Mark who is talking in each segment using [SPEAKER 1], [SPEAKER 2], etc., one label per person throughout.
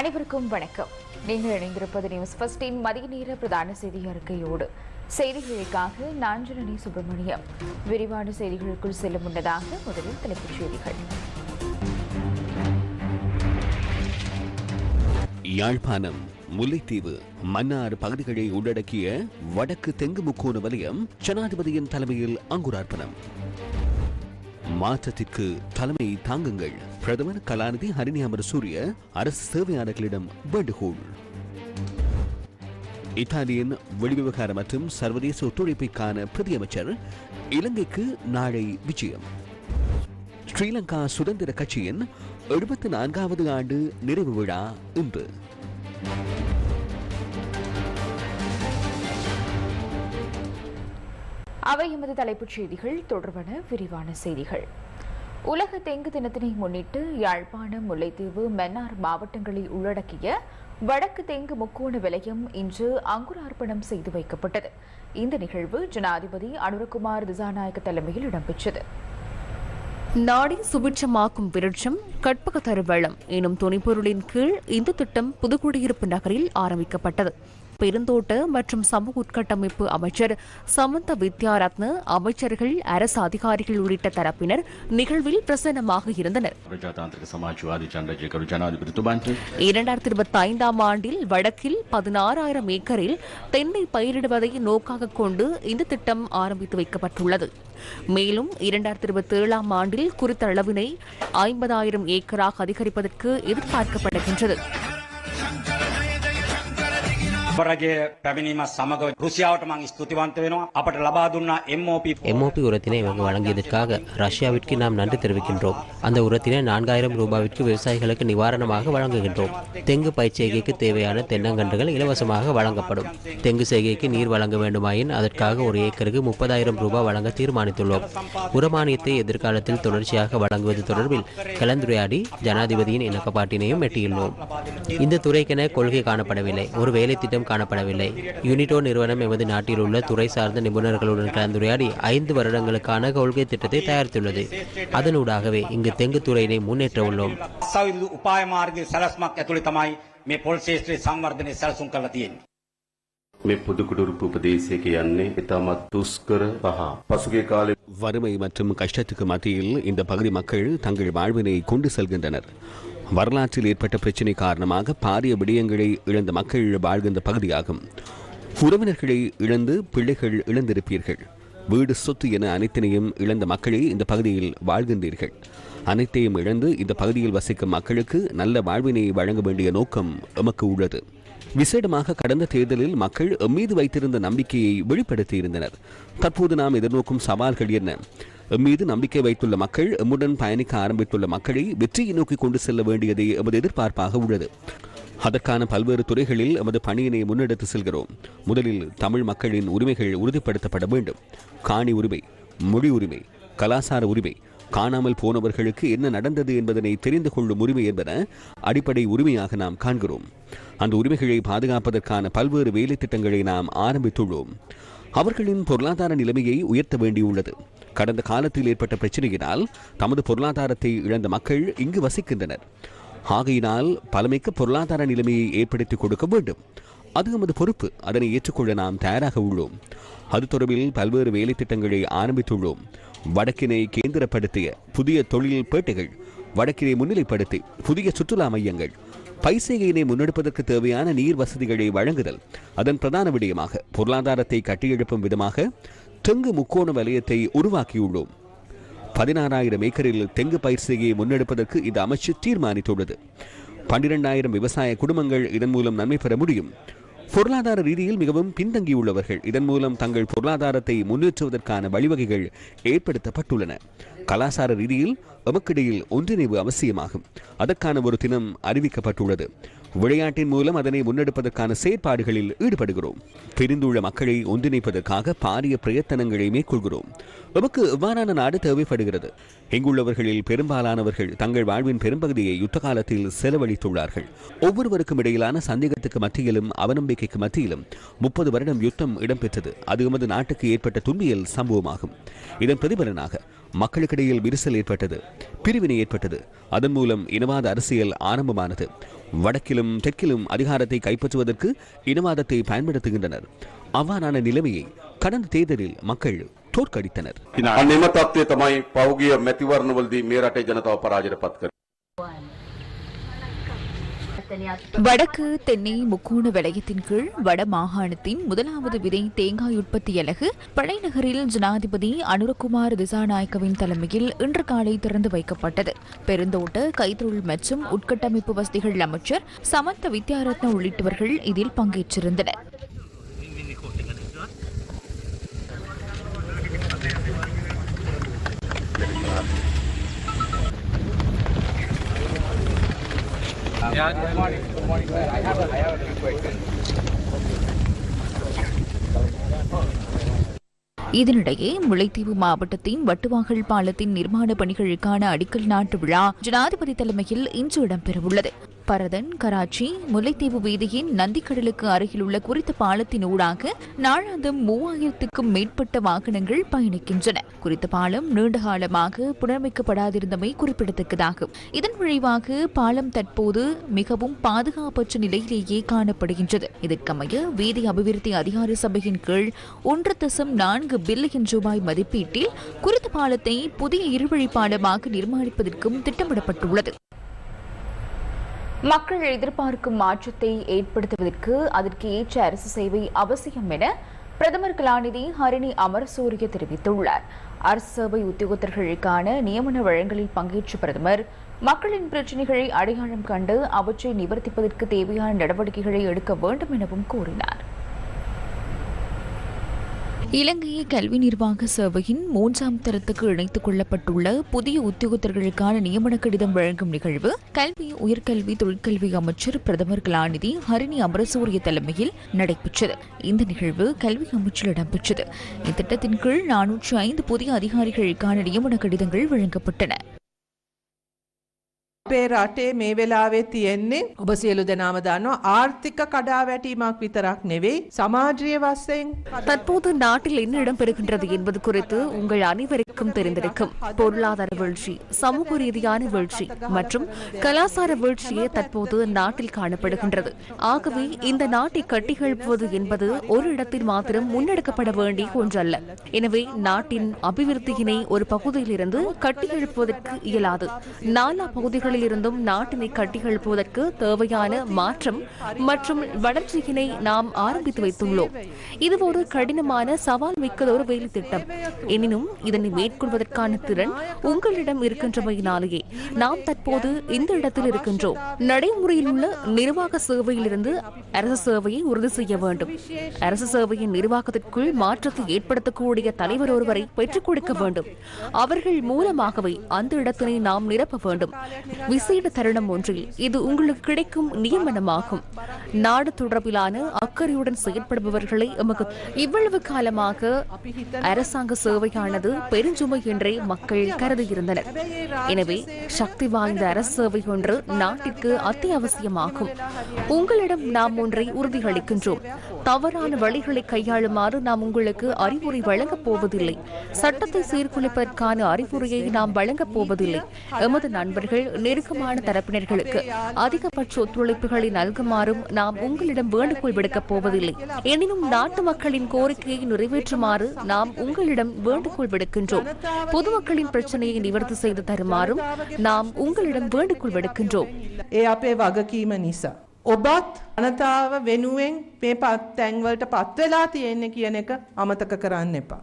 [SPEAKER 1] அனைவருக்கும் வணக்கம். நீங்கள் இணைந்திருப்பது நியூஸ் ஃபர்ஸ்டின் மதிய நேர பிரதான செய்தி அறிக்கையோடு. செய்திகளுக்காக நான் சுப்பிரமணியம். விரிவான செய்திகளுக்குள் செல்லும் முன்னதாக முதலில் தலைப்புச் செய்திகள்.
[SPEAKER 2] யாழ்ப்பாணம் முல்லைத்தீவு மன்னார் பகுதிகளை உள்ளடக்கிய வடக்கு தெங்கு முக்கோண வலயம் ஜனாதிபதியின் தலைமையில் அங்குரார்ப்பணம். மாற்றத்திற்கு தலைமை தாங்குங்கள். பிரதமர் கலாநிதி ஹரிணி அமர் சூரிய அரசு சேவையாளர்களிடம் வேண்டுகோள். இத்தாலியின் வெளிவிவகாரம் மற்றும் சர்வதேச ஒத்துழைப்பைக்கான பிரதியமைச்சர் இலங்கைக்கு நாளை விஜயம். ஸ்ரீலங்கா சுதந்திர கட்சியின் எழுபத்தி நான்காவது ஆண்டு நிறைவு விழா இன்று.
[SPEAKER 1] அவை எமது தலைப்புச் செய்திகள். தொடர்பான விரிவான செய்திகள். உலக தெங்கு தினத்தினை முன்னிட்டு யாழ்ப்பாணம் முல்லைத்தீவு மன்னார் மாவட்டங்களை உள்ளடக்கிய வடக்கு தெங்கு முக்கோண விலையம் இன்று அங்குரார்ப்பணம் செய்து வைக்கப்பட்டது. இந்த நிகழ்வு ஜனாதிபதி அனுரகுமார் திசாநாயக்க தலைமையில் இடம்பெற்றது. நாடி சுபிட்சமாக்கும் விருட்சம் கற்பக தருவளம் எனும் துணிப்பொருளின் கீழ் இந்த திட்டம் புதுக்குடியிருப்பு நகரில் ஆரம்பிக்கப்பட்டது. பெருந்தோட்ட மற்றும் சமூக உட்கட்டமைப்பு அமைச்சர் சமந்த வித்யாரத்ன அமைச்சர்கள் அரசு அதிகாரிகள் உள்ளிட்ட தரப்பினர் நிகழ்வில் பிரசன்னமாக இருந்தனர். இரண்டாயிரத்தி இருபத்தி ஐந்தாம் ஆண்டில் வடக்கில் பதினாறாயிரம் ஏக்கரில் தென்னை பயிரிடுவதை நோக்காக கொண்டு இந்த திட்டம் ஆரம்பித்து வைக்கப்பட்டுள்ளது. மேலும் இரண்டாயிரத்தி இருபத்தி ஏழாம் ஆண்டில் குறித்த அளவினை ஐம்பதாயிரம் ஏக்கராக அதிகரிப்பதற்கு எதிர்பார்க்கப்படுகின்றது.
[SPEAKER 3] රජය පැමිණීම සමඟ රුසියාවට මං ස්තුතිවන්ත වෙනවා අපට ලබා දුන්නා MOP
[SPEAKER 4] எம்ஓபி உரத்தினை இவங்க வழங்கியதற்காக ரஷ்யாவிற்கு நாம் நன்றி தெரிவிக்கின்றோம் அந்த உரத்தினை நான்காயிரம் ரூபாவிற்கு விவசாயிகளுக்கு நிவாரணமாக வழங்குகின்றோம் தெங்கு பயிர்ச்செய்கைக்கு தேவையான தென்னங்கன்றுகள் இலவசமாக வழங்கப்படும் தெங்கு செய்கைக்கு நீர் வழங்க வேண்டுமாயின் அதற்காக ஒரு ஏக்கருக்கு முப்பதாயிரம் ரூபாய் வழங்க தீர்மானித்துள்ளோம் உரமானியத்தை எதிர்காலத்தில் தொடர்ச்சியாக வழங்குவது தொடர்பில் கலந்துரையாடி ஜனாதிபதியின் இணக்கப்பாட்டினையும் எட்டியுள்ளோம் இந்த துறைக்கென கொள்கை காணப்படவில்லை ஒரு வேலை திட்டம் காணப்படவில்லை யூனிட்டோ நிறுவனம் எமது நாட்டில் உள்ள துறை சார்ந்த நிபுணர்களுடன் கலந்துரையாடி ஐந்து வருடங்களுக்கான கொள்கை திட்டத்தை தயாரித்துள்ளது அதனூடாகவே இங்கு தெங்கு துறையினை முன்னேற்ற உள்ளோம்
[SPEAKER 3] සවිදු උපාය මාර්ගය සැලස්මක් ඇතුළි තමයි මේ පොල් ශේත්‍රයේ සංවර්ධනය සැලසුම් කරලා තියෙන්නේ.
[SPEAKER 5] මේ පුදුකුඩුරුපු උපදේශයක යන්නේ ඉතාමත් දුස්කර පහ. පසුගේ කාලෙ
[SPEAKER 2] வறுமை மற்றும் கஷ்டத்துக்கு மத்தியில் இந்த பகுதி மக்கள் தங்கள் வாழ்வினை கொண்டு செல்கின்றனர் வரலாற்றில் ஏற்பட்ட பிரச்சினை காரணமாக பாரிய விடயங்களை இழந்த மக்கள் வாழ்கின்ற பகுதியாகும். உறவினர்களை இழந்து பிள்ளைகள் இழந்திருப்பீர்கள். வீடு சொத்து என அனைத்தினையும் இழந்த மக்களே இந்த பகுதியில் வாழ்கின்றீர்கள். அனைத்தையும் இழந்து இந்த பகுதியில் வசிக்கும் மக்களுக்கு நல்ல வாழ்வினை வழங்க வேண்டிய நோக்கம் எமக்கு உள்ளது. விசேடமாக கடந்த தேர்தலில் மக்கள் எம்மீது வைத்திருந்த நம்பிக்கையை வெளிப்படுத்தியிருந்தனர். தற்போது நாம் எதிர்நோக்கும் சவால்கள் என்ன? எம்மீது நம்பிக்கை வைத்துள்ள மக்கள் எம்முடன் பயணிக்க ஆரம்பித்துள்ள மக்களை வெற்றியை நோக்கி கொண்டு செல்ல வேண்டியதே எமது எதிர்பார்ப்பாக உள்ளது. அதற்கான பல்வேறு துறைகளில் எமது பணியினை முன்னெடுத்து செல்கிறோம். முதலில் தமிழ் மக்களின் உரிமைகள் உறுதிப்படுத்தப்பட வேண்டும். காணி உரிமை மொழி உரிமை கலாசார உரிமை காணாமல் போனவர்களுக்கு என்ன நடந்தது என்பதனை தெரிந்து கொள்ளும் உரிமை என்பன அடிப்படை உரிமையாக நாம் காண்கிறோம். அந்த உரிமைகளை பாதுகாப்பதற்கான பல்வேறு வேலை திட்டங்களை நாம் ஆரம்பித்துள்ளோம். அவர்களின் பொருளாதார நிலைமையை உயர்த்த வேண்டியுள்ளது. கடந்த காலத்தில் ஏற்பட்ட பிரச்சனையினால் தமது பொருளாதாரத்தை இழந்த மக்கள் இங்கு வசிக்கின்றனர். ஆகையினால் பலமிக்க பொருளாதார நிலைமையை ஏற்படுத்தி கொடுக்க வேண்டும். அது நமது பொறுப்பு. அதனை ஏற்றுக்கொள்ள நாம் தயாராக உள்ளோம். அது தொடர்பில் பல்வேறு வேலை திட்டங்களை ஆரம்பித்துள்ளோம். வடக்கினை கேந்திரப்படுத்திய புதிய தொழில் பேட்டைகள் வடக்கினை முன்னிலைப்படுத்தி புதிய சுற்றுலா மையங்கள் பைசேகையினை முன்னெடுப்பதற்கு தேவையான நீர் வசதிகளை வழங்குதல் அதன் பிரதான விடயமாக பொருளாதாரத்தை கட்டியெழுப்பும் விதமாக தெங்கு முக்கோண வலயத்தை உருவாக்கியுள்ளோம். பதினாறாயிரம் ஏக்கரில் தெங்கு பயிர் செய்கையை முன்னெடுப்பதற்கு இந்த அமைச்சு தீர்மானித்துள்ளது. பன்னிரெண்டாயிரம் விவசாய குடும்பங்கள் இதன் மூலம் நன்மை பெற முடியும். பொருளாதார ரீதியில் மிகவும் பின்தங்கியுள்ளவர்கள் இதன் மூலம் தங்கள் பொருளாதாரத்தை முன்னேற்றுவதற்கான வழிவகைகள் ஏற்படுத்தப்பட்டுள்ளன. கலாசார ரீதியில் எமக்கிடையில் ஒன்றிணைவு அவசியமாகும். அதற்கான ஒரு தினம் அறிவிக்கப்பட்டுள்ளது. விளையாட்டின் மூலம் அதனை முன்னெடுப்பதற்கான செயற்பாடுகளில் ஈடுபடுகிறோம். பிரிந்துள்ள மக்களை ஒன்றிணைப்பதற்காக பாரிய பிரயத்தனங்களை மேற்கொள்கிறோம். நமக்கு இவ்வாறான நாடு தேவைப்படுகிறது? இங்குள்ளவர்களில் பெரும்பாலானவர்கள் தங்கள் வாழ்வின் பெரும்பகுதியை யுத்த காலத்தில் செலவழித்துள்ளார்கள். ஒவ்வொருவருக்கும் இடையிலான சந்தேகத்துக்கு மத்தியிலும் அவநம்பிக்கைக்கு மத்தியிலும் முப்பது வருடம் யுத்தம் இடம்பெற்றது. அது எமது நாட்டுக்கு ஏற்பட்ட துன்பியல் சம்பவமாகும். இதன் பிரதிபலனாக மக்களுக்கிடையில் விரிசல் ஏற்பட்டது பிரிவினை ஏற்பட்டது. அதன் மூலம் இனவாத அரசியல் ஆரம்பமானது. வடக்கிலும் தெற்கிலும் அதிகாரத்தை கைப்பற்றுவதற்கு இனவாதத்தை பயன்படுத்துகின்றனர். அவ்வாறான நிலைமையை கடந்த தேர்தலில் மக்கள் தோற்கடித்தனர்.
[SPEAKER 1] வடக்கு தென்னை முக்கோண வலயத்தின் கீழ் வட மாகாணத்தின் முதலாவது விதை தேங்காய் உற்பத்தி அலகு. பழைநகரில் ஜனாதிபதி அனுரகுமார் திசாநாயக்கவின் தலைமையில் இன்று காலை திறந்து வைக்கப்பட்டது. பெருந்தோட்ட கைத்தொழில் மற்றும் உட்கட்டமைப்பு வசதிகள் அமைச்சர் சமந்த வித்யாரத்ன உள்ளிட்டவர்கள் இதில் பங்கேற்றிருந்தனர். இதனிடையே முல்லைத்தீவு மாவட்டத்தின் வட்டுவாகல் பாலத்தின் நிர்மாண பணிகளுக்கான அடிக்கல் நாட்டு விழா ஜனாதிபதி தலைமையில் இன்று இடம்பெறவுள்ளது. பரதன் கராச்சி முல்லைத்தீவு வீதியின் நந்திக்கடலுக்கு அருகில் உள்ள குறித்த பாலத்தின் ஊடாக நாளாந்தம் மூவாயிரத்துக்கும் மேற்பட்ட வாகனங்கள் பயணிக்கின்றன. குறித்த பாலம் நீண்ட காலமாக புனரமைக்கப்படாதிருந்தமை குறிப்பிடத்தக்கதாகும். இதன் விளைவாக பாலம் தற்போது மிகவும் பாதுகாப்பற்ற நிலையிலேயே காணப்படுகின்றது. இதற்கமைய வீதி அபிவிருத்தி அதிகார சபையின் கீழ் ஒன்று தசம் நான்கு பில்லியன் ரூபாய் மதிப்பீட்டில் குறித்த பாலத்தை புதிய இருவழி பாலமாக நிர்மாணிப்பதற்கும் திட்டமிடப்பட்டுள்ளது. மக்கள் எதிர்பார்க்கும் மாற்றத்தை ஏற்படுத்துவதற்கு அதற்கு ஏற்ற அரசு சேவை அவசியம் என பிரதமர் கலாநிதி ஹரிணி அமரசூரிய தெரிவித்துள்ளார். அரசு சேவை உத்தியோகத்தர்களுக்கான நியமன வழங்கலில் பங்கேற்ற பிரதமர் மக்களின் பிரச்சினைகளை அடையாளம் கண்டு அவற்றை நிவர்த்திப்பதற்கு தேவையான நடவடிக்கைகளை எடுக்க வேண்டும் எனவும் கூறினார். இலங்கையை கல்வி நிர்வாக சேவையின் மூன்றாம் தரத்துக்கு இணைத்துக் கொள்ளப்பட்டுள்ள புதிய உத்தியோகத்தர்களுக்கான நியமன கடிதம் வழங்கும் நிகழ்வு கல்வி உயர்கல்வி தொழிற்கல்வி அமைச்சர் பிரதமர் கலாநிதி ஹரிணி அமரசூரிய தலைமையில் நடைபெற்றது. இந்த நிகழ்வு கல்வி அமைச்சில் இடம்பெற்றது. இத்திட்டத்தின் கீழ் நானூற்று ஐந்து புதிய அதிகாரிகளுக்கான நியமன கடிதங்கள் வழங்கப்பட்டன.
[SPEAKER 6] අපේ රටේ මේ වෙලාවේ තියෙන්නේ ඔබ සියලු දෙනාම දන්නවා ආර්ථික කඩාවැටීමක් විතරක් නෙවෙයි සමාජීය වශයෙන්
[SPEAKER 7] தற்போது நாட்டில் என்ன இடம்பெறுகின்றது என்பது குறித்து உங்கள் அனைவருக்கும் தெரிந்திருக்கும் பொருளாதார வீழ்ச்சி சமூக ரீதியான வீழ்ச்சி மற்றும் கலாசார வீழ்ச்சியே தற்போது நாட்டில் காணப்படுகின்றது ஆகவே இந்த நாட்டை கட்டியெழுப்புவது என்பது ஒரு இடத்தில் மாத்திரம் முன்னெடுக்கப்பட வேண்டிய ஒன்றல்ல எனவே நாட்டின் அபிவிருத்தியினை ஒரு பகுதியிலிருந்து கட்டியெழுப்புவதற்கு இயலாது நாலா பகுதிகளில் இருந்தும் நாட்டினை கட்டியெழுப்புவதற்கு தேவையான மாற்றம் மற்றும் வளர்ச்சியினை நாம் ஆரம்பித்து வைத்துள்ளோம். இது ஒரு கடினமான சவால் மிக்கதொரு வேலை திட்டம். எனினும் இதனை மேற்கொள்வதற்கான திறன் உங்களிடம் இருக்கின்றமையினாலேயே நாம் தற்போது இந்த இடத்தில் இருக்கின்றோம். நடைமுறையில் உள்ள நிர்வாக சேவையிலிருந்து அரசு சேவையை உறுதி செய்ய வேண்டும். அரசு சேவையின் நிர்வாகத்திற்குள் மாற்றத்தை ஏற்படுத்தக்கூடிய தலைவர் ஒருவரை பெற்றுக் கொடுக்க வேண்டும். அவர்கள் மூலமாகவே அந்த இடத்தினை நாம் நிரப்ப வேண்டும். விசேட தருணம் ஒன்றில் இது உங்களுக்கு கிடைக்கும் நியமனமாகும். நாடு தொடர்பிலான அக்கறையுடன் செயற்படுபவர்களை எமக்கு இவ்வளவு காலமாக அரசாங்க சேவையானது பெருஞ்சுமை என்றே மக்கள் கருதியிருந்தனர் எனவே சக்தி வாய்ந்த அரசு சேவை ஒன்று நாட்டிற்கு அத்தியாவசியமாகும். உங்களிடம் நாம் ஒன்றை உறுதியளிக்கின்றோம். தவறான வழிகளை கையாளுமாறு நாம் உங்களுக்கு அறிவுரை வழங்கப் போவதில்லை. சட்டத்தை சீர்குலைப்பதற்கான அறிவுரையை நாம் வழங்கப் போவதில்லை. எமது நண்பர்கள் நெருக்கமான தரப்பினர்களுக்கு அதிகபட்ச ஒத்துழைப்புகளை நல்குமாறும் நாம் உங்களிடம் வேண்டுகோள் விடுக்கப் போவதில்லை. எனினும் நாட்டு மக்களின் கோரிக்கையை நிறைவேற்றுமாறு நாம் உங்களிடம் வேண்டுகோள் விடுக்கின்றோம். பொதுமக்களின் பிரச்சனையை நிவர்த்தி செய்து தருமாறும் நாம் உங்களிடம் வேண்டுகோள் விடுக்கின்றோம்.
[SPEAKER 6] ஏ அப்பே வகக்கீம நிசா ඔබත් අනතාව වෙනුවෙන් මේ පත් තැන්වලට පත්වෙලා තියෙන්නේ කියන එක අමතක කරන්න එපා.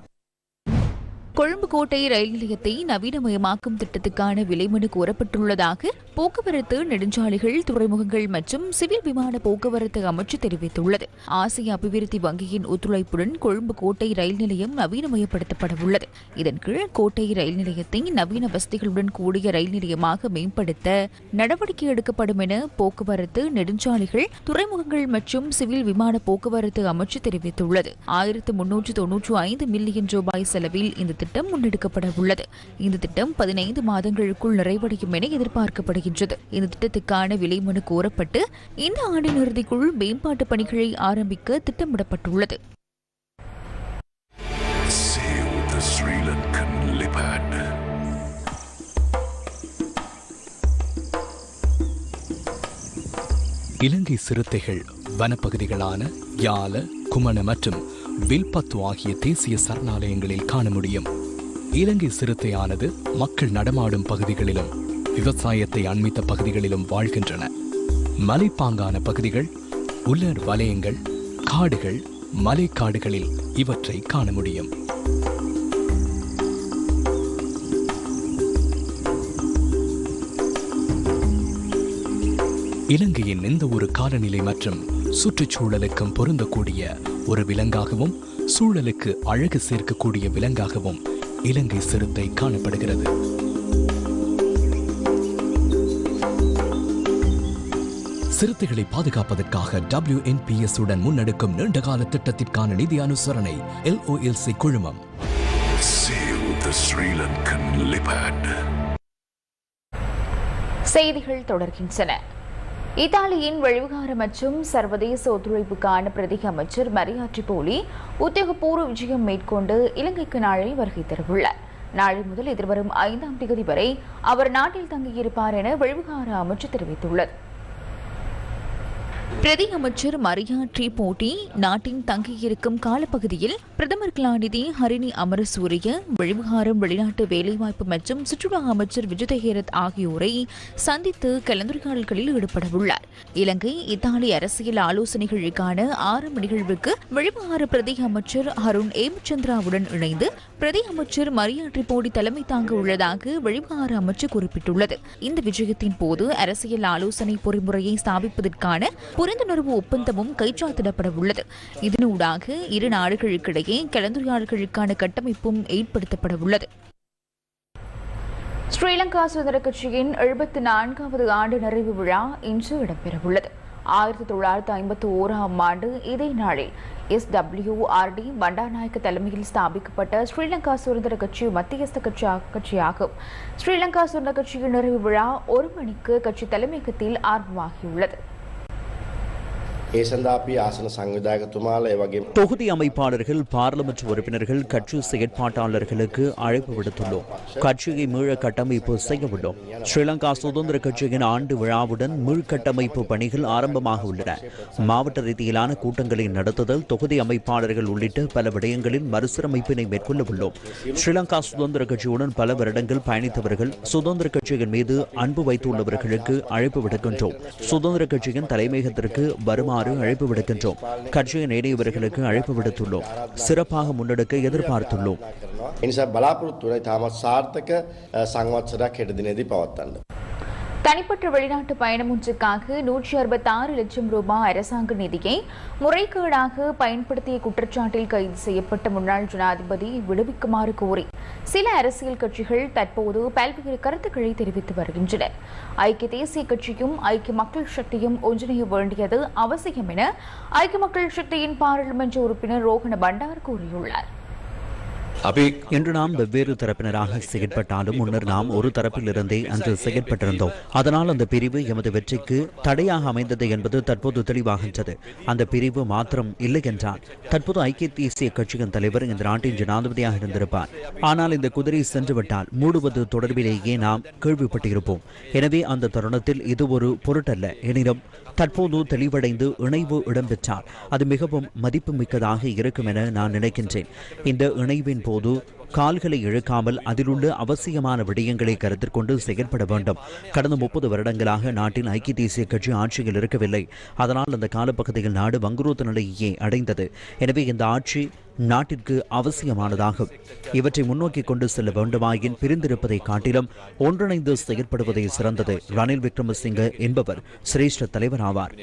[SPEAKER 1] கொழும்பு கோட்டை ரயில் நிலையத்தை நவீனமயமாக்கும் திட்டத்துக்கான விலைமனு கோரப்பட்டுள்ளதாக போக்குவரத்து நெடுஞ்சாலைகள் துறைமுகங்கள் மற்றும் சிவில் விமான போக்குவரத்து அமைச்சு தெரிவித்துள்ளது. ஆசிய அபிவிருத்தி வங்கியின் ஒத்துழைப்புடன் கொழும்பு கோட்டை ரயில் நிலையம் நவீனமயப்படுத்தப்பட உள்ளது இதன் கீழ் கோட்டை ரயில் நிலையத்தை நவீன வசதிகளுடன் கூடிய ரயில் நிலையமாக மேம்படுத்த நடவடிக்கை எடுக்கப்படும் என போக்குவரத்து நெடுஞ்சாலைகள் துறைமுகங்கள் மற்றும் சிவில் விமான போக்குவரத்து அமைச்சு தெரிவித்துள்ளது. ஆயிரத்து முன்னூற்று தொன்னூற்று ஐந்து மில்லியன் ரூபாய் செலவில் இந்த திட்டம் முன்னெடுக்கப்பட உள்ளது. இந்த திட்டம் பதினைந்து மாதங்களுக்குள் நிறைவடையும் என எதிர்பார்க்கப்படுகின்றது. இந்த திட்டத்துக்கான விலை மனு கோரப்பட்டு இந்த ஆண்டின் இறுதிக்குள் மேம்பாட்டு பணிகளை ஆரம்பிக்க திட்டமிடப்பட்டுள்ளது.
[SPEAKER 8] இலங்கை சிறுத்தைகள் வனப்பகுதிகளான யால குமண மற்றும் வில்பத்து ஆகிய தேசிய சரணாலயங்களில் காண முடியும். இலங்கை சிறுத்தையானது மக்கள் நடமாடும் பகுதிகளிலும் விவசாயத்தை அண்மித்த பகுதிகளிலும் வாழ்கின்றன. மலைப்பாங்கான பகுதிகள் உலர் வலயங்கள் காடுகள் மலைக்காடுகளில் இவற்றை காண முடியும். இலங்கையின் எந்த ஒரு காலநிலை மற்றும் சுற்றுச்சூழலுக்கும் பொருந்தக்கூடிய ஒரு விலங்காகவும் சூழலுக்கு அழகு சேர்க்கக்கூடிய விலங்காகவும் இலங்கை சிறுத்தை காணப்படுகிறது. சிறுத்தைகளை பாதுகாப்பதற்காக WNPS உடன் முன்னெடுக்கும் நீண்டகால திட்டத்திற்கான நிதி அனுசரணை எல்ஓஎல்சி குழுமம்.
[SPEAKER 9] Seal the Sri Lankan leopard.
[SPEAKER 1] செய்திகள் தொடர்கின்றன. இத்தாலியின் வெளிவிகார மற்றும் சர்வதேச ஒத்துழைப்புக்கான பிரதி அமைச்சர் மரியாற்றி போலி உத்தியோகபூர்வ விஜயம் மேற்கொண்டு இலங்கைக்கு நாளை வருகை தரவுள்ளார். நாளை முதல் எதிர்வரும் ஐந்தாம் தேதி வரை அவர் நாட்டில் தங்கியிருப்பார் என வெளிவிகார அமைச்சு தெரிவித்துள்ளது. பிரதி அமைச்சர் மரியா ட்ரிபோட்டி நாட்டின் தங்கியிருக்கும் காலப்பகுதியில் பிரதமர் கலாநிதி ஹரிணி அமரசூரிய வெளிவிகாரம் வெளிநாட்டு வேலைவாய்ப்பு மற்றும் சுற்றுலா அமைச்சர் விஜயதேரத் ஆகியோரை சந்தித்து கலந்துரையாடல்களில் ஈடுபடவுள்ளார். இலங்கை இத்தாலி அரசியல் ஆலோசனைகளுக்கான ஆரம்ப நிகழ்வுக்கு வெளிவிகார பிரதி அமைச்சர் அருண் ஏமச்சந்திராவுடன் இணைந்து பிரதி அமைச்சர் மரியா ட்ரிபோடி தலைமை தாங்க உள்ளதாக வெளிவிகார அமைச்சர் குறிப்பிட்டுள்ளது. இந்த விஜயத்தின் போது அரசியல் ஆலோசனை பொறிமுறையை ஸ்தாபிப்பதற்கான புரிந்துணர்வு ஒப்பந்தமும் கைச்சாத்திடப்பட உள்ளது இதனூடாக இரு நாடுகளுக்கிடையே கலந்துரையாடல்களுக்கான கட்டமைப்பும் ஏற்படுத்தப்பட உள்ளது ஸ்ரீலங்கா சுதந்திர கட்சியின் எழுபத்தி நான்காவது ஆண்டு நிறைவு விழா இன்று இடம்பெறவுள்ளது. ஆயிரத்தி தொள்ளாயிரத்தி ஐம்பத்தி ஓராம் ஆண்டு இதே நாளில் S W R D Bandaranaike தலைமையில் ஸ்தாபிக்கப்பட்ட ஸ்ரீலங்கா சுதந்திர கட்சி மத்தியஸ்த கட்சி கட்சியாகும். ஸ்ரீலங்கா சுதந்திர கட்சியின் நிறைவு விழா ஒரு மணிக்கு கட்சி தலைமையகத்தில் ஆரம்பமாகியுள்ளது.
[SPEAKER 10] ඒ සඳහා අපි ආසන සංවිධායකතුමාල ඒ වගේ
[SPEAKER 11] தொகுதி அமைப்பாளர்கள் பார்லமெண்ட் உறுப்பினர்கள் கட்சி செயற்பாட்டாளர்களுக்கு அழைப்பு விடுத்துள்ளோம் கட்சியை மீள கட்டமைப்பு செய்ய உள்ளோம் ஸ்ரீலங்கா சுதந்திர கட்சியின் ஆண்டு விழாவுடன் மீள்கட்டமைப்பு பணிகள் ஆரம்பமாக உள்ளன மாவட்ட ரீதியிலான கூட்டங்களை நடத்துதல் தொகுதி அமைப்பாளர்கள் உள்ளிட்ட பல விடயங்களில் மறுசீரமைப்பினை மேற்கொள்ள உள்ளோம் ஸ்ரீலங்கா சுதந்திர கட்சியுடன் பல வருடங்கள் பயணித்தவர்கள் சுதந்திர கட்சியின் மீது அன்பு வைத்துள்ளவர்களுக்கு அழைப்பு விடுக்கின்றோம் சுதந்திர கட்சியின் தலைமையகத்திற்கு வருமாறு அழைப்பு விடுக்கின்றோம். கட்சியின் இணையவர்களுக்கு அழைப்பு விடுத்துள்ளோம். சிறப்பாக முன்னெடுக்க எதிர்பார்த்துள்ளோம்.
[SPEAKER 10] இனிஷா பலாபுரத்துறை தாம சார்த்தக சங்கவத்சர கெடுதினேதி பவத்தாண்டு.
[SPEAKER 1] தனிப்பட்ட வெளிநாட்டு பயணம் ஒன்றுக்காக நூற்றி அறுபத்தி ஆறு லட்சம் ரூபாய் அரசாங்க நிதியை முறைகேடாக பயன்படுத்திய குற்றச்சாட்டில் கைது செய்யப்பட்ட முன்னாள் ஜனாதிபதி விடுவிக்குமாறு கோரி சில அரசியல் கட்சிகள் தற்போது பல்வேறு கருத்துக்களை தெரிவித்து வருகின்றன ஐக்கிய தேசிய கட்சியும் ஐக்கிய மக்கள் சக்தியும் ஒன்றிணைய வேண்டியது அவசியம் என ஐக்கிய மக்கள் சக்தியின் பாராளுமன்ற உறுப்பினர் ரோஹண பண்டார் கூறியுள்ளார்.
[SPEAKER 11] இன்று நாம் வெவ்வேறு தரப்பினராக செயற்பட்டாலும் முன்னர் நாம் ஒரு தரப்பிலிருந்தே அன்று செயற்பட்டிருந்தோம். அதனால் அந்த பிரிவு எமது வெற்றிக்கு தடையாக அமைந்தது என்பது தற்போது தெளிவாகின்றது. அந்த பிரிவு மாத்திரம் இல்லை என்றால் தற்போது ஐக்கிய தேசிய கட்சியின் தலைவர் இந்த நாட்டின் ஜனாதிபதியாக இருந்திருப்பார். ஆனால் இந்த குதிரை சென்றுவிட்டால் மூடுவது தொடர்பிலேயே நாம் கேள்விப்பட்டிருப்போம். எனவே அந்த தருணத்தில் இது ஒரு பொருட்டல்ல. எனினும் தற்போது தெளிவடைந்து இணைவு இடம்பெற்றால் அது மிகவும் மதிப்புமிக்கதாக இருக்கும் என நான் நினைக்கின்றேன். இந்த இணைவின் போது கால்களை இழுக்காமல் அதிலுள்ள அவசியமான விடயங்களை கருத்தில் கொண்டு செயற்பட வேண்டும். கடந்த முப்பது வருடங்களாக நாட்டின் ஐக்கிய தேசிய கட்சி ஆட்சியில் இருக்கவில்லை. அதனால் அந்த காலப்பகுதியில் நாடு வங்குரோத்த நிலையே அடைந்தது. எனவே இந்த ஆட்சி நாட்டிற்கு அவசியமானதாகும். இவற்றை முன்னோக்கி கொண்டு செல்ல வேண்டுமாயின் பிரிந்திருப்பதை காட்டிலும் ஒன்றிணைந்து செயற்படுவதே சிறந்தது. ரணில் விக்ரமசிங்க என்பவர் சிரேஷ்ட தலைவர் ஆவார்.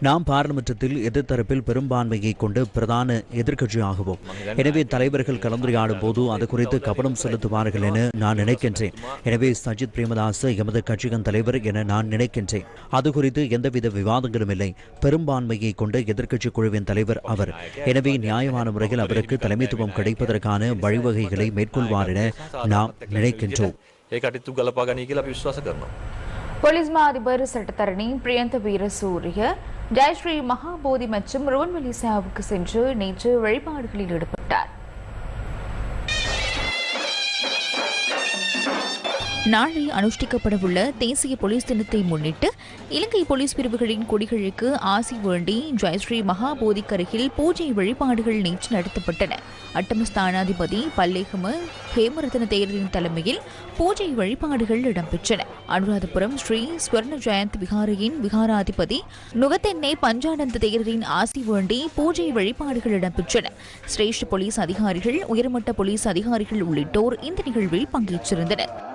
[SPEAKER 11] நாம் பாராளுமன்றத்தில் எதிர்த்தரப்பில் பெரும்பான்மையை கொண்டு பிரதான எதிர்க்கட்சியாகவும். எனவே தலைவர்கள் கலந்துரையாடும் போது அது குறித்து கவனம் செலுத்துவார்கள் என நான் நினைக்கின்றேன். எனவே சஜித் பிரேமதாஸ் எமது கட்சியின் தலைவர் என நான் நினைக்கின்றேன். அது குறித்து எந்தவித விவாதங்களும் இல்லை. பெரும்பான்மையை கொண்ட எதிர்க்கட்சி குழுவின் தலைவர் அவர். எனவே நியாயமான முறையில் அவருக்கு தலைமைத்துவம் கிடைப்பதற்கான வழிவகைகளை மேற்கொள்வார் என நாம் நினைக்கின்றோம்.
[SPEAKER 1] போலீஸ் மா அதிபர் சட்டத்தரணி பிரியந்த வீரசூரிய ஜெயஸ்ரீ மகாபோதி மற்றும் ருவன்வெளி சாவுக்கு சென்று நேற்று வழிபாடுகளில் ஈடுபட்டார். நாளை அனுஷ்டிக்கப்படவுள்ள தேசிய போலீஸ் தினத்தை முன்னிட்டு இலங்கை போலீஸ் பிரிவுகளின் கொடிகளுக்கு ஆசி வேண்டி ஜெயஸ்ரீ மகாபோதிக்கருகில் பூஜை வழிபாடுகள் நேற்று நடத்தப்பட்டன. அட்டமஸ்தானாதிபதி பல்லேகம ஹேமரத்ன தேரரின் தலைமையில் பூஜை வழிபாடுகள் இடம்பெற்றன. அனுராதபுரம் ஸ்ரீ ஸ்வர்ண ஜெயந்த் விகாரையின் விகாராதிபதி நுகத்தென்னை பஞ்சானந்த தேரரின் ஆசி வேண்டி பூஜை வழிபாடுகள் இடம்பெற்றன. சிரேஷ்ட போலீஸ் அதிகாரிகள் உயர்மட்ட போலீஸ் அதிகாரிகள் உள்ளிட்டோர் இந்த நிகழ்வில் பங்கேற்றிருந்தனர்.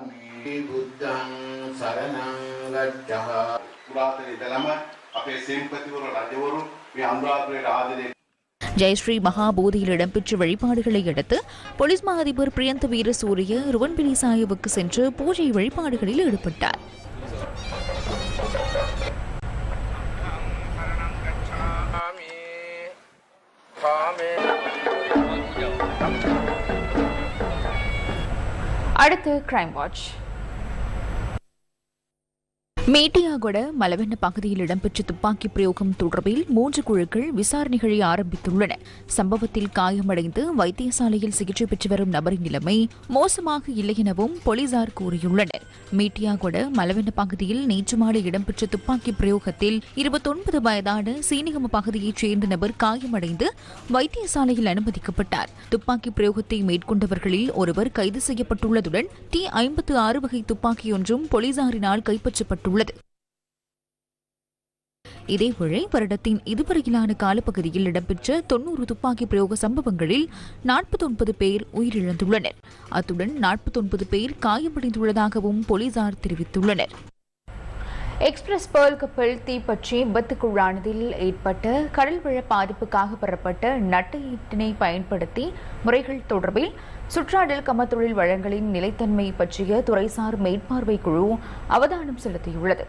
[SPEAKER 5] බුද්ධං සරණං ගච්ඡා පුරාතන ඉඳලම අපේ සෙන්පතිවරු රජවරු මේ අනුරාධපුරයට ආදරය
[SPEAKER 1] ஜெயஸ்ரீ மகாபோதியில் இடம்பெற்ற வழிபாடுகளை அடுத்து போலீஸ் மா அதிபர் பிரியந்த வீரசூரிய ருவன்பிலி சாஹிபுக்கு சென்று பூஜை வழிபாடுகளில் ஈடுபட்டார் அடுத்து கிரைம் வாட்ச் மேட்டியாகொட மலவெண்ண பகுதியில் இடம்பெற்ற துப்பாக்கி பிரயோகம் தொடர்பில் மூன்று குழுக்கள் விசாரணைகளை ஆரம்பித்துள்ளன. சம்பவத்தில் காயமடைந்து வைத்தியசாலையில் சிகிச்சை பெற்று வரும் நபரின் நிலைமை மோசமாக இல்லை எனவும் போலீசார் கூறியுள்ளனர். மேட்டியாகொட மலவெண்ண பகுதியில் நேற்று மாலை இடம்பெற்ற துப்பாக்கி பிரயோகத்தில் இருபத்தொன்பது வயதான சீனிகம பகுதியைச் சேர்ந்த நபர் காயமடைந்து வைத்தியசாலையில் அனுமதிக்கப்பட்டார். துப்பாக்கி பிரயோகத்தை மேற்கொண்டவர்களில் ஒருவர் கைது செய்யப்பட்டுள்ளதுடன் டி ஐம்பத்து ஆறு வகை துப்பாக்கியொன்றும் போலீசாரினால் கைப்பற்றப்பட்டுள்ளது. உள்ளது. இதேவேளை வருடத்தின் இதுவரையிலான காலப்பகுதியில் இடம்பெற்ற தொன்னூறு துப்பாக்கி பிரயோக சம்பவங்களில் நாற்பத்தொன்பது பேர் உயிரிழந்துள்ளனர். அத்துடன் நாற்பத்தொன்பது பேர் காயமடைந்துள்ளதாகவும் போலீசார் தெரிவித்துள்ளனர். எக்ஸ்பிரஸ் பேர்ல் கப்பல் தீப்பற்றி விபத்துக்குள்ளானதில் ஏற்பட்ட கடல் கடல்வள பாதிப்புக்காக பெறப்பட்ட நட்டையீட்டினை பயன்படுத்தி முறைகள் தொடர்பில் சுற்றாடல் கமத்தொழில் வளங்களின் நிலைத்தன்மை பற்றிய துறைசார் மேற்பார்வை குழு அவதானம் செலுத்தியுள்ளது.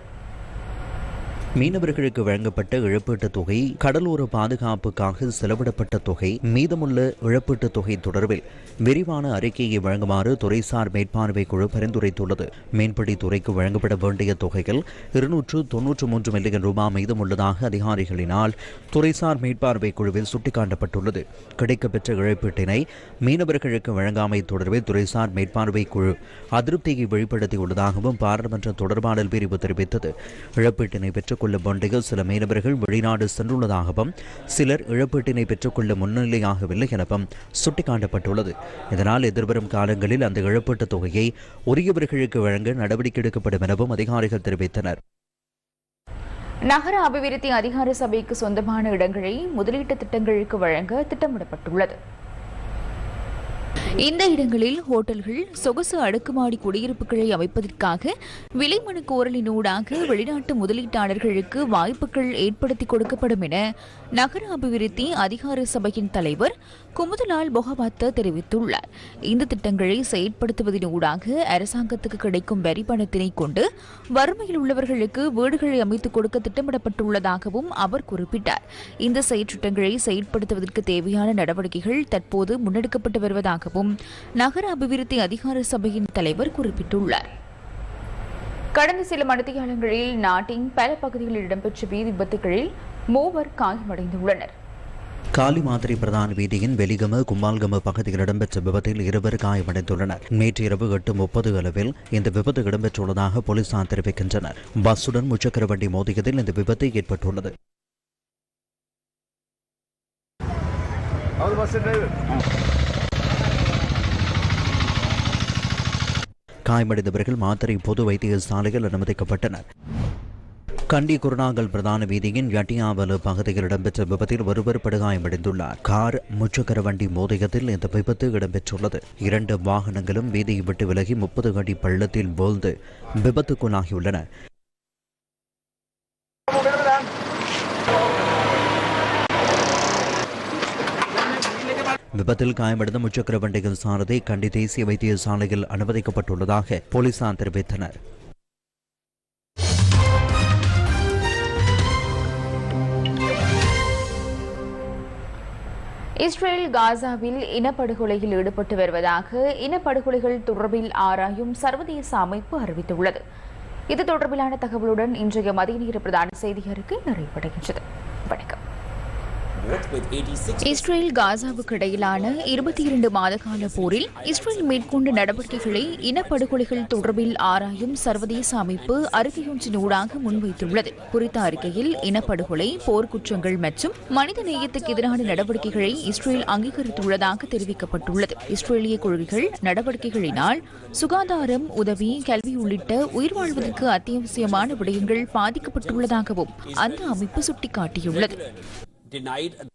[SPEAKER 11] மீனவர்களுக்கு வழங்கப்பட்ட இழப்பீட்டுத் தொகை கடலோர பாதுகாப்புக்காக செலவிடப்பட்ட தொகை மீதமுள்ள இழப்பீட்டுத் தொகை தொடர்பில் விரிவான அறிக்கையை வழங்குமாறு துறைசார் மேற்பார்வை குழு பரிந்துரைத்துள்ளது. மீன்பிடி துறைக்கு வழங்கப்பட வேண்டிய தொகையில் இருநூற்று தொன்னூற்று மூன்று மில்லியன் ரூபாய் மீதமுள்ளதாக அதிகாரிகளினால் துறைசார் மேற்பார்வை குழுவில் சுட்டிக்காட்டப்பட்டுள்ளது. கிடைக்கப்பெற்ற இழப்பீட்டினை மீனவர்களுக்கு வழங்காமை தொடர்பில் துறைசார் மேற்பார்வை குழு அதிருப்தியை வெளிப்படுத்தியுள்ளதாகவும் பாராளுமன்ற தொடர்பாடல் பிரிவு தெரிவித்தது. இழப்பீட்டினை பெற்றுக் பெற்றுக்கொள்ள வேண்டிய சில மீனவர்கள் வெளிநாடு சென்றுள்ளதாகவும் சிலர் இழப்பீட்டினை பெற்றுக்கொள்ள முன்னிலையாகவில்லை எனவும் சுட்டிக்காட்டப்பட்டுள்ளது. இதனால் எதிர்வரும் காலங்களில் அந்த இழப்பீட்டுத் தொகையை உரியவர்களுக்கு வழங்க நடவடிக்கை எடுக்கப்படும் எனவும் அதிகாரிகள் தெரிவித்தனர்.
[SPEAKER 1] நகர அபிவிருத்தி அதிகார சபைக்கு சொந்தமான இடங்களை முதலீட்டு திட்டங்களுக்கு வழங்க திட்டமிடப்பட்டுள்ளது. இந்த இடங்களில் ஹோட்டல்கள் சொகுசு அடுக்குமாடி குடியிருப்புகளை அமைப்பதற்காக விலைமனு கோரலினூடாக வெளிநாட்டு முதலீட்டாளர்களுக்கு வாய்ப்புகள் ஏற்படுத்தி கொடுக்கப்படும் என நகர அபிவிருத்தி அதிகார சபையின் தலைவர் குமுதலால் பொகவத்த தெரிவித்துள்ளார். இந்த திட்டங்களை செயற்படுத்துவதனூடாக அரசாங்கத்துக்கு கிடைக்கும் வரி பணத்தினை கொண்டு வறுமையில் உள்ளவர்களுக்கு வீடுகளை அமைத்துக் கொடுக்க திட்டமிடப்பட்டுள்ளதாகவும் அவர் குறிப்பிட்டார். இந்த செயற்றிட்டங்களை செயற்படுத்துவதற்கு தேவையான நடவடிக்கைகள் தற்போது முன்னெடுக்கப்பட்டு வருவதாகவும் நகர அபிவிருத்தி அதிகார சபையின் தலைவர் குறிப்பிட்டுள்ளார். கடந்த சில மணித்தியாலங்களில் நாட்டின் பல பகுதிகளில் இடம்பெற்ற வீதி விபத்துகளில் மூவர் காயமடைந்துள்ளனர்.
[SPEAKER 11] காலி மாதிரி பிரதான வீதியின் வெலிகம கும்பால்கம பகுதியில் இடம்பெற்ற விபத்தில் இருவர் காயமடைந்துள்ளனர். நேற்று இரவு எட்டு முப்பது அளவில் இந்த விபத்து இடம்பெற்றுள்ளதாக போலீசார் தெரிவிக்கின்றனர். பஸ்ஸுடன் முச்சக்கர வண்டி மோதியதில் இந்த விபத்து ஏற்பட்டுள்ளது. காயமடைந்தவர்கள் மாத்திரை பொது வைத்தியசாலையில் அனுமதிக்கப்பட்டனர். கண்டி குருநாகல் பிரதான வீதியின் யட்டியாவலு பகுதியில் இடம்பெற்ற விபத்தில் ஒருவர் படுகாயமடைந்துள்ளார். கார் முச்சக்கர வண்டி மோதியத்தில் இந்த விபத்து இடம்பெற்றுள்ளது. இரண்டு வாகனங்களும் வீதியை விட்டு விலகி முப்பது அடி பள்ளத்தில் வீழ்ந்து விபத்துக்குள்ளாகியுள்ளன. விபத்தில் காயமடைந்த முச்சக்கர வண்டியின் சாரதி கண்டி தேசிய வைத்தியசாலையில் அனுமதிக்கப்பட்டுள்ளதாக போலீசார் தெரிவித்தனர்.
[SPEAKER 1] இஸ்ரேல் காசாவில் இனப்படுகொலையில் ஈடுபட்டு வருவதாக இனப்படுகொலைகள் தொடர்பில் ஆராயும் சர்வதேச அமைப்பு அறிவித்துள்ளது. இது தொடர்பிலான தகவலுடன் இன்றைய மதிய நேர பிரதான செய்தி அறிக்கை நிறைவடைகின்றது. வணக்கம். இஸ்ரேல் காசாவுக்கு இடையிலான இருபத்தி இரண்டு மாத கால போரில் இஸ்ரேல் மேற்கொண்ட நடவடிக்கைகளை இனப்படுகொலைகள் தொடர்பில் ஆராயும் சர்வதேச அமைப்பு அறிக்கையொன்றின் ஊடாக முன்வைத்துள்ளது. குறித்த அறிக்கையில் இனப்படுகொலை போர்க்குற்றங்கள் மற்றும் மனித நேயத்துக்கு எதிரான நடவடிக்கைகளை இஸ்ரேல் அங்கீகரித்துள்ளதாக தெரிவிக்கப்பட்டுள்ளது. இஸ்ரேலிய கொள்கைகள் நடவடிக்கைகளினால் சுகாதாரம் உதவி கல்வி உள்ளிட்ட உயிர் வாழ்வதற்கு அத்தியாவசியமான விடயங்கள் பாதிக்கப்பட்டுள்ளதாகவும் அந்த அமைப்பு சுட்டிக்காட்டியுள்ளது.
[SPEAKER 12] Denied